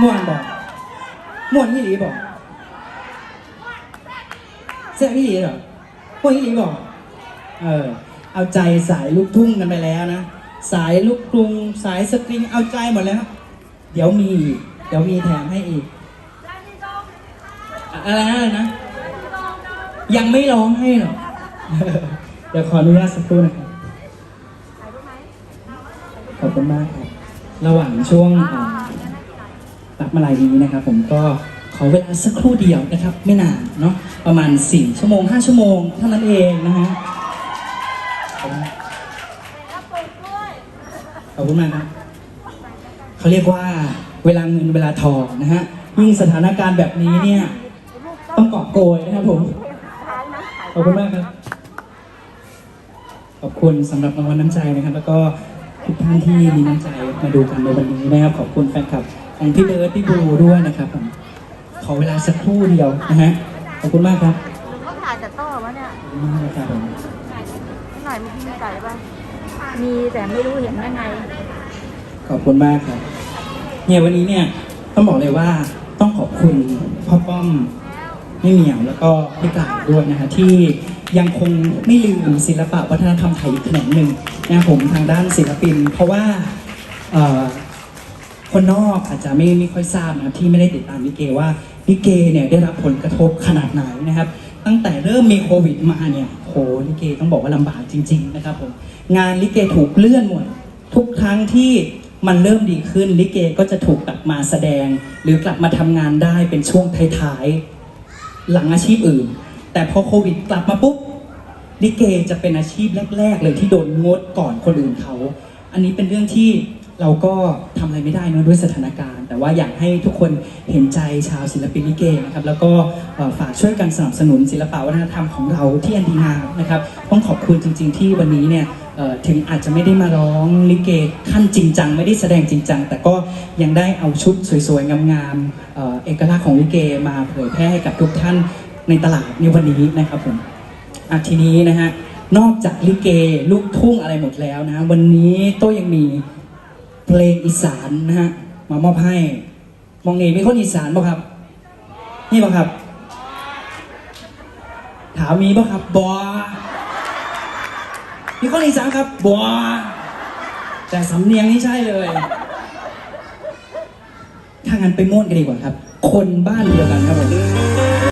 ม่วนบอกม่วนยี่หลีบอกแซ่บยี่หลีเหรอม่วนยี่หลีบอกเออเอาใจสายลูกทุ่งกันไปแล้วนะ สายลูกกรุง สายสตริงเอาใจหมดแล้ว เดี๋ยวมีเดี๋ยวมีแถมให้อีก อะไรนะอะไรนะ ยังไม่ร้องให้หรอเดี๋ยวขออนุญาตสักครู่นะครับขอบคุณมากครับ ระหว่างช่วง รับมาลายนี้นะครับ ผมก็ขอเวลาสักครู่เดียวนะครับ ไม่นานเนาะประมาณ 4 ชั่วโมง 5 ชั่วโมงเท่านั้นเองนะฮะขอบคุณขอบคุณมากครับเขาเรียกว่าเวลาเงินเวลาทองนะฮะยิ่งสถานการณ์แบบนี้เนี่ย ต้องกอบโกยนะครับผม ขอบคุณมากครับ ขอบคุณสำหรับรางวัลน้ำใจนะครับ แล้วก็ทุกท่านที่มีน้ำใจมาดูกันในวันนี้นะครับ ขอบคุณแฟนคลับ ของพี่เบิร์ดพี่บลูด้วยนะครับผมขอเวลาสักครู่เดียวนะฮะขอบคุณมากครับเขาถ่ายแต่โต้วะเนี่ยขอบคุณมากครับผมนิดหน่อยมีมีไก่ป่ะมีแต่ไม่รู้เห็นยังไงขอบคุณมากครับ เนี่ยวันนี้เนี่ยต้องบอกเลยว่าต้องขอบคุณพ่อป้อมไม่เหมียวแล้วก็พี่กลางด้วยนะฮะที่ยังคงไม่ลืมศิลปะวัฒนธรรมไทยอีกแขนงหนึ่งนะครับผมทางด้านศิลปิน เพราะว่าเอ่อ คนนอกอาจจะไม่ไม่ค่อยทราบนะครับที่ไม่ได้ติดตามลิเกว่าลิเกเนี่ยได้รับผลกระทบขนาดไหนนะครับ ตั้งแต่เริ่มมีโควิดมาเนี่ยโหลิเกต้องบอกว่าลำบากจริง ๆ นะครับผมงานลิเกถูกเลื่อนหมดทุกครั้งที่มันเริ่มดีขึ้นลิเกก็จะถูกกลับมาแสดง หรือกลับมาทำงานได้เป็นช่วงท้ายๆหลังอาชีพอื่น แต่พอโควิดกลับมาปุ๊บลิเกจะเป็นอาชีพแรก ๆ เลยที่โดนงดก่อนคนอื่นเขา อันนี้เป็นเรื่องที่ เราก็ทำอะไรไม่ได้นะด้วยสถานการณ์ แต่ว่าอยากให้ทุกคนเห็นใจชาวศิลปินลิเกนะครับแล้วก็เอ่อฝากช่วยกันสนับสนุนศิลปะวัฒนธรรมของเราที่อันดีงามนะครับต้องขอบคุณจริง ๆ ที่วันนี้เนี่ยเอ่อถึงอาจจะไม่ได้มาร้องลิเกขั้นจริงจังไม่ได้แสดงจริงจังแต่ก็ยังได้เอาชุดสวยๆงามๆเอ่อเอกลักษณ์ของลิเกมาเผยแพร่ให้กับทุกท่านในตลาดในวันนี้นะครับผม อะทีนี้นะฮะ นอกจากลิเก ลูกทุ่งอะไรหมดแล้วนะ วันนี้โต้ยังมี เพลงอีสานนะฮะมามอบให้มองเองมีคนอีสานป่ะครับ นี่ป่ะครับ ถามมีป่ะครับบอมีคนอีสานครับบอแต่สำเนียงนี่ใช่เลยถ้างั้นไปม่วนกันดีกว่าครับ คนบ้านเดียวกันครับผม